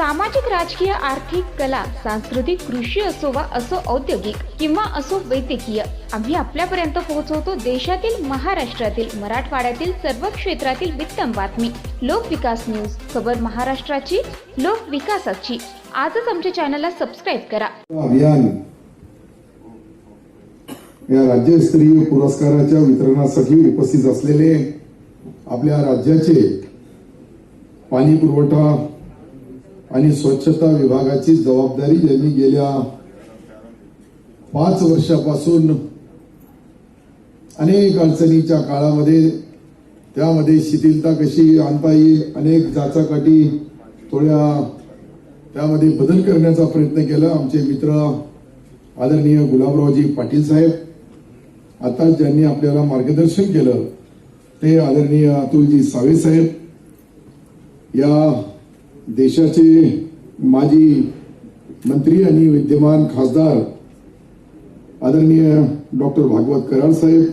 सामाजिक राजकीय आर्थिक कला सांस्कृतिक कृषी असो वा असो औद्योगिक किंवा असो वैद्यकीय आम्ही आपल्यापर्यंत पोहोचवतो देशातील महाराष्ट्रातील मराठवाड्यातील सर्व क्षेत्रातील वित्तम बातमी. लोकविकास न्यूज खबर महाराष्ट्राची लोकविकासाची आजच आमच्या चॅनलला सबस्क्राईब करा. अभियान या राज्यस्तरीय पुरस्काराच्या वितरणासाठी उपस्थित असलेले आपल्या राज्याचे पाणी पुरवठा आणि स्वच्छता विभागाची जबाबदारी ज्यांनी गेल्या पाच वर्षापासून अनेक अडचणीच्या काळामध्ये त्यामध्ये शिथिलता कशी आणता येईल अनेक जाचाकाठी थोड्या त्यामध्ये बदल करण्याचा प्रयत्न केला. आमचे मित्र आदरणीय गुलाबरावजी पाटील साहेब आता ज्यांनी आपल्याला मार्गदर्शन केलं ते आदरणीय अतुलजी सावे साहेब या देशाचे माजी मंत्री आणि विद्यमान खासदार आदरणीय डॉक्टर भागवत कराड साहेब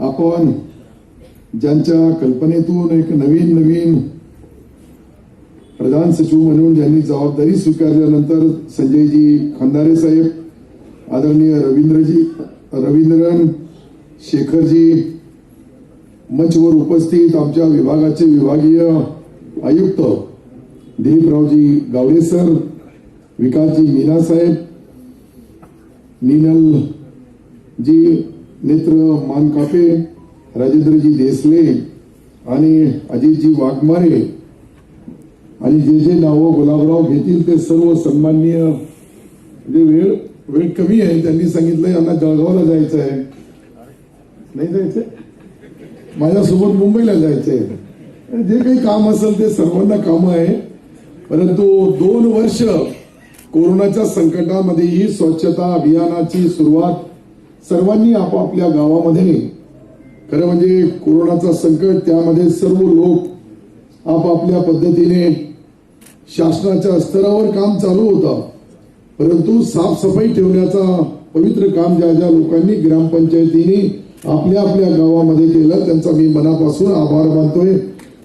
आपण ज्यांच्या कल्पनेतून एक नवीन नवीन प्रधान सचिव म्हणून ज्यांनी जबाबदारी स्वीकारल्यानंतर संजयजी खंदारे साहेब आदरणीय रवींद्रजी रवींद्रन शेखरजी मंचवर उपस्थित आमच्या विभागाचे विभागीय आयुक्त दिलीपरावजी गावडे सर विकासजी मीना साहेब नीनल जी नेत्र मानकापे राजेंद्रजी देसले आणि अजितजी वाघमारे आणि जे जे नावं गुलाबराव घेतील ते सर्व सन्माननीय म्हणजे वेळ वेळ कमी आहे त्यांनी सांगितलं यांना जळगावला जायचं आहे. नाही जायचंय? माझ्यासोबत मुंबईला जायचंय. जे काही काम असेल ते सर्वांना काम आहे. परंतु दोन वर्ष कोरोनाच्या संकटामध्ये ही स्वच्छता अभियानाची सुरुवात सर्वांनी आपापल्या गावामध्ये खरं म्हणजे कोरोनाचा संकट त्यामध्ये सर्व लोक आपापल्या पद्धतीने शासनाच्या स्तरावर काम चालू होतं. परंतु साफसफाई ठेवण्याचा पवित्र काम ज्या ज्या लोकांनी ग्रामपंचायतीने आपल्या आपल्या गावामध्ये केलं त्यांचा मी मनापासून आभार मानतोय.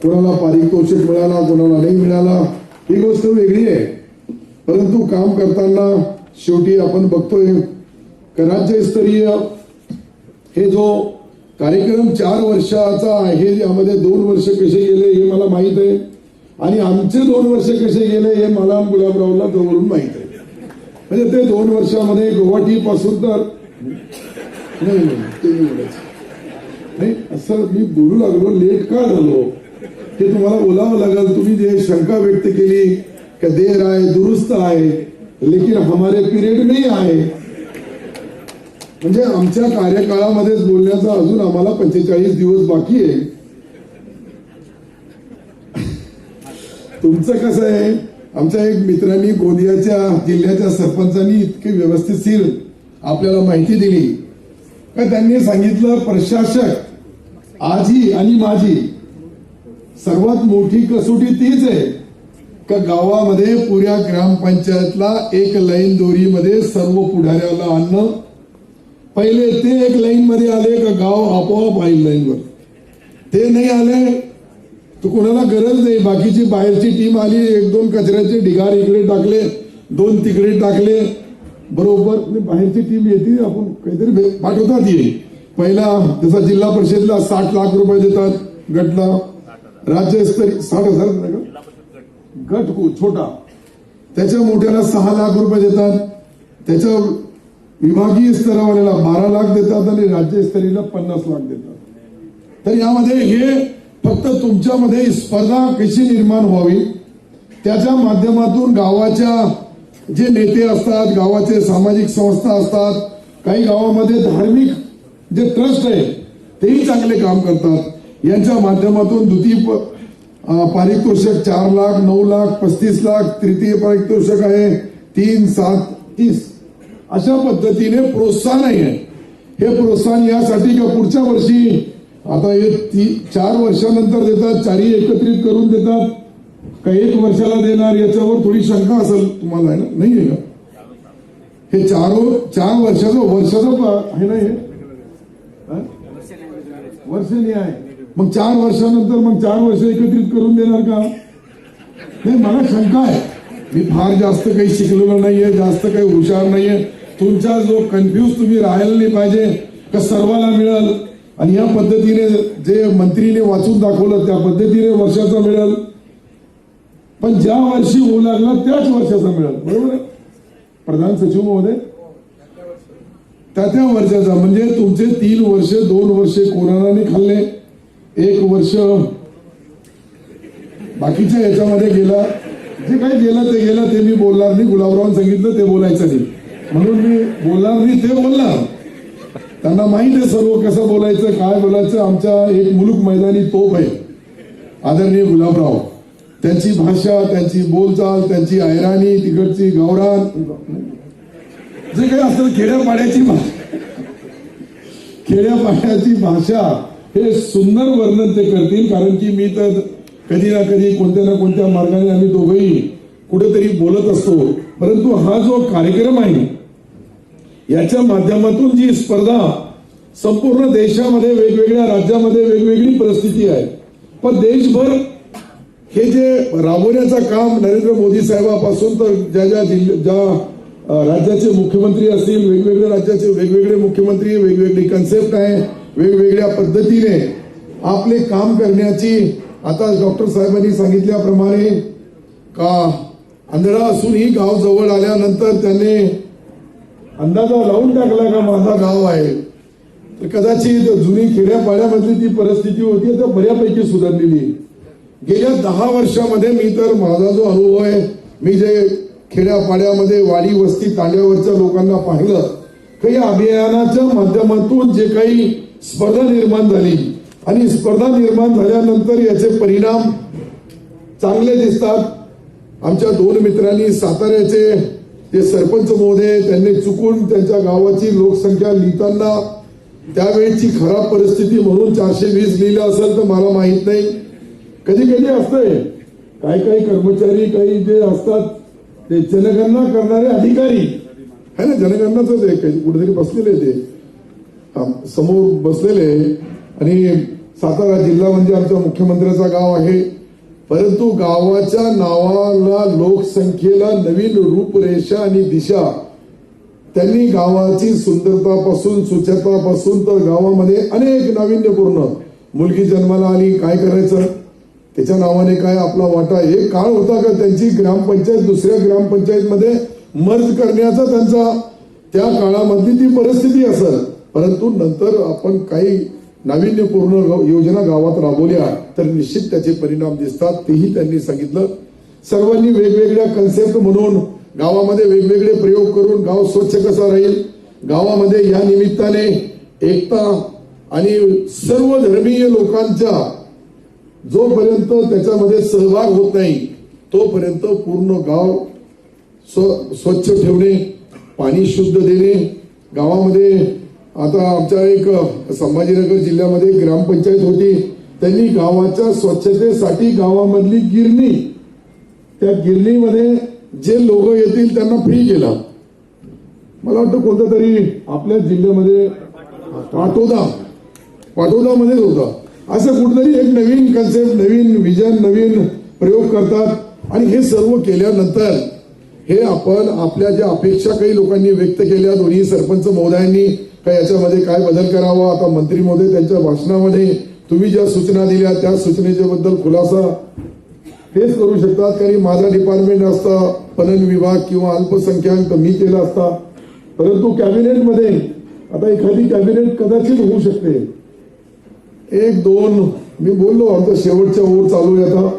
कोणाला पारितोषिक मिळाला कोणाला नाही मिळाला ही गोष्ट वेगळी आहे. परंतु काम करताना शेवटी आपण बघतोय राज्यस्तरीय हे जो कार्यक्रम चार वर्षाचा आहे यामध्ये दोन वर्ष कसे गेले हे मला माहीत आहे. आणि आमचे दोन वर्ष कसे गेले हे मला गुलाबरावला जवळून माहीत आहे. म्हणजे ते दोन वर्षामध्ये गुवाहाटी पासून तर नाही नाही ते नाही बोलायचं. नाही असं मी बोलू लागलो लेट का झालो? ते तुम्हाला बोलावं लागेल. तुम्ही जे शंका व्यक्त केली का देर आहे दुरुस्त आहे लेकिन हमारे पिरियड नाही आहे. म्हणजे आमच्या कार्यकाळामध्येच बोलण्याचा अजून आम्हाला पंचेचाळीस दिवस बाकी आहे. तुमचं कसं आहे? आमच्या एक मित्रांनी गोंदियाच्या जिल्ह्याच्या सरपंचांनी इतकी व्यवस्थितशीर आपल्याला माहिती दिली. का त्यांनी सांगितलं प्रशासक आजी आणि माझी सर्वात मोठी कसोटी तीच आहे का गावामध्ये पुऱ्या ग्रामपंचायतला एक लाईन दोरीमध्ये सर्व पुढाऱ्याला आणणं? पहिले ते एक लाईन मध्ये आले का गाव आपोआप आईल लाईनवर. ते नाही आले तर कोणाला गरज नाही. बाकीची बाहेरची टीम आली एक दोन कचऱ्याचे ढिगार इकडे टाकले दोन तिकडे टाकले. बरोबर बाहेरची टीम येते आपण काहीतरी भे- पाठवतात येईल पहिला जसा जिल्हा परिषदला साठ लाख रुपये देतात गटला. राज्यस्तरीय साठ हजार गट को- छोटा. त्याच्या मोठ्याला सहा लाख रुपये देतात. त्याच्या विभागीय स्तरावाल्याला बारा लाख देतात आणि राज्यस्तरीयला पन्नास लाख देतात. तर यामध्ये हे फक्त तुमच्यामध्ये स्पर्धा कशी निर्माण व्हावी त्याच्या माध्यमातून गावाच्या जे नेते असतात गावाचे सामाजिक संस्था असतात काही गावामध्ये धार्मिक जे ट्रस्ट आहे तेही चांगले काम करतात. यांच्या माध्यमातून द्वितीय प- पारितोषिक चार लाख नऊ लाख पस्तीस लाख तृतीय पारितोषिक आहे. तीन सात तीस. अशा पद्धतीने प्रोत्साहन आहे. हे प्रोत्साहन यासाठी का पुढच्या वर्षी आता हे ती चार वर्षानंतर देतात चारही एकत्रित करून देतात का एक वर्षाला देणार याच्यावर थोडी शंका असेल तुम्हाला आहे ना? नाही आहे का? हे चार चार वर्षाचं वर्षाचं प- आहे ना हे? वर्ष आहे. मग चार वर्षानंतर मग चार वर्ष एकत्रित करून देणार का? नाही मला शंका आहे. मी फार जास्त काही शिकलेलो नाहीये जास्त काही हुशार नाहीये. तुमचा जो कन्फ्यूज तुम्ही राहायला नाही पाहिजे का सर्वांना मिळेल? आणि या पद्धतीने जे मंत्रीने वाचून दाखवलं त्या पद्धतीने वर्षाचा मिळेल. पण ज्या वर्षी होऊ लागला त्याच वर्षाचा मिळेल. बरोबर आहे? प्रधान सचिव महोदय? त्या त्या वर्षाचा. म्हणजे तुमचे तीन वर्ष दोन वर्षे कोरोनाने खाल्ले? एक वर्ष बाकीच्या याच्यामध्ये गेला. जे काही गेलं ते गेलं ते मी बोलणार नाही. गुलाबराव सांगितलं ते बोलायचं नाही. म्हणून मी बोलणार नाही ते बोलणार. त्यांना माहीत आहे सर्व कसं बोलायचं काय बोलायचं. आमच्या एक मुलूक मैदानी तोप आहे. आदरणीय गुलाबराव. त्यांची भाषा त्यांची बोलचाल त्यांची ऐराणी तिकडची गावरान. जे काही असतं खेड्यापाड्याची भाषा खेड्यापाड्याची भाषा. हे सुंदर वर्णन ते करतील कारण की मी तर कधी ना कधी कोणत्या ना कोणत्या मार्गाने आम्ही दोघंही कुठेतरी बोलत असतो. परंतु हा जो कार्यक्रम आहे याच्या माध्यमातून जी स्पर्धा संपूर्ण देशामध्ये वेगवेगळ्या राज्यामध्ये वेगवेगळी परिस्थिती आहे. पण देशभर हे जे राबवण्याचं काम नरेंद्र मोदी साहेबापासून तर ज्या ज्या ज्या राज्याचे मुख्यमंत्री असतील वेगवेगळ्या राज्याचे वेगवेगळे मुख्यमंत्री वेगवेगळी कन्सेप्ट आहे. वेगवेगळ्या पद्धतीने आपले काम करण्याची आता डॉक्टर साहेबांनी सांगितल्याप्रमाणे का आंधळा असूनही गाव जवळ आल्यानंतर त्यांनी अंदाजा लावून टाकला का माझा गाव आहे. तर कदाचित जुनी खेड्यापाड्यामधली ती परिस्थिती होती तर बऱ्यापैकी सुधारलेली. गेल्या दहा वर्षामध्ये मी तर माझा जो अनुभव आहे मी जे खेड्यापाड्यामध्ये वाडी वस्ती तांड्यावरच्या लोकांना पाहिलं काही अभियानाच्या माध्यमातून जे काही स्पर्धा निर्माण झाली. आणि स्पर्धा निर्माण झाल्यानंतर याचे परिणाम चांगले दिसतात. आमच्या दोन मित्रांनी साताऱ्याचे जे सरपंच महोदय त्यांनी चुकून त्यांच्या गावाची लोकसंख्या लिहिताना त्यावेळची खराब परिस्थिती म्हणून चारशे वीस लिहिलं असेल तर मला माहीत नाही. कधी कधी असतंय. काही काही कर्मचारी काही जे असतात ते जनगणना करणारे अधिकारी. है ना? जनगणनाच आहे. कुठेतरी बसलेले ते. समोर बसलेले आणि सातारा जिल्हा म्हणजे आमच्या मुख्यमंत्र्याचा गाव आहे. परंतु गावाच्या नावाला लोकसंख्येला नवीन रूपरेषा आणि दिशा. त्यांनी गावाची सुंदरतापासून स्वच्छतापासून तर गावामध्ये अनेक नाविन्यपूर्ण मुलगी जन्माला आली. काय करायचं? त्याच्या नावाने काय आपला वाटा? एक काळ होता का त्यांची ग्रामपंचायत दुसऱ्या ग्रामपंचायतमध्ये मर्ज करण्याचा त्यांचा त्या काळामधली ती परिस्थिती असेल. परंतु नंतर आपण काही नाविन्यपूर्ण योजना गावात राबवल्या तर निश्चित त्याचे परिणाम दिसतात. तेही त्यांनी सांगितलं. सर्वांनी वेगवेगळ्या कन्सेप्ट म्हणून गावामध्ये वेगवेगळे प्रयोग करून गाव स्वच्छ कसा राहील? गावामध्ये या निमित्ताने एकता आणि सर्व धर्मीय लोकांच्या जोपर्यंत त्याच्यामध्ये सहभाग होत नाही तोपर्यंत पूर्ण गाव स्व- स्वच्छ ठेवणे पाणी शुद्ध देणे गावामध्ये आता आमच्या एक संभाजीनगर जिल्ह्यामध्ये ग्रामपंचायत होती. त्यांनी गावाच्या स्वच्छतेसाठी गावामधली गिरणी त्या गिरणीमध्ये जे लोक येतील त्यांना फ्री केला. मला वाटतं कोणतं तरी आपल्या जिल्ह्यामध्ये पाटोदा पाटोदामध्येच होता. असं कुठतरी एक नवीन कन्सेप्ट नवीन विजन नवीन प्रयोग करतात. आणि हे सर्व केल्यानंतर हे आपण आपल्या ज्या अपेक्षा काही लोकांनी व्यक्त केल्या दोन्ही सरपंच महोदयांनी का याच्यामध्ये काय बदल करावा? आता मंत्री महोदय त्यांच्या भाषणामध्ये तुम्ही ज्या सूचना दिल्या त्या सूचनेच्या बद्दल खुलासा तेच करू शकतात. कारण माझा डिपार्टमेंट असता पणन विभाग किंवा अल्पसंख्याक मी केला असता. परंतु कॅबिनेटमध्ये आता एखादी कॅबिनेट कदाचित होऊ शकते. एक दोन मी बोललो आमचा शेवटचा ओव्हर चालू आहे आता.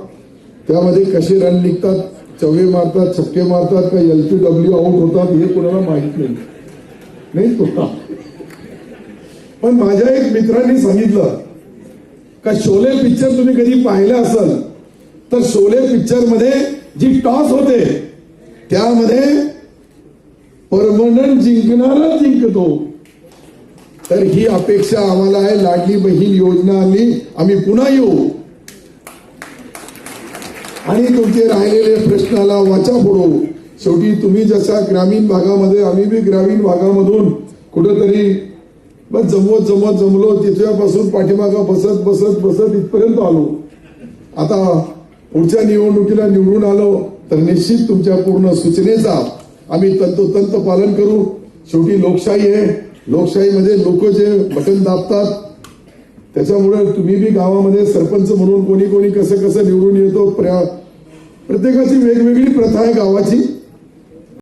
त्यामध्ये कसे रन निघतात चवे मारतात छक्के मारतात का एल पी डब्ल्यू आउट होतात हे कोणाला माहीत नाही. नाही तुला पण माझ्या एक मित्रांनी सांगितलं का शोले पिक्चर तुम्ही कधी पाहिलं असाल तर शोले पिक्चरमध्ये जी टॉस होते त्यामध्ये परमनंट जिंकणारा जिंकतो. तर ही अपेक्षा आम्हाला आहे लाडली बहीण योजना आली आम्ही पुन्हा येऊ. आणि तुमचे राहिलेले प्रश्नाला वाचा फोडू शेवटी तुम्ही जशा ग्रामीण भागामध्ये आम्ही बी ग्रामीण भागामधून कुठंतरी मग जमवत जमवत जमलो तिथल्यापासून पाठीमागा बसत बसत बसत इथपर्यंत आलो. आता पुढच्या निवडणुकीला निवडून आलो तर निश्चित तुमच्या पूर्ण सूचनेचा आम्ही तंतोतंत पालन करू. शेवटी लोकशाही आहे. लोकशाहीमध्ये म्हणजे लोक जे बटन दाबतात. त्याच्यामुळे तुम्ही बी गावामध्ये सरपंच म्हणून कोणी कोणी कसं कसं निवडून येतो प्रत्येकाची वेगवेगळी प्रथा आहे गावाची.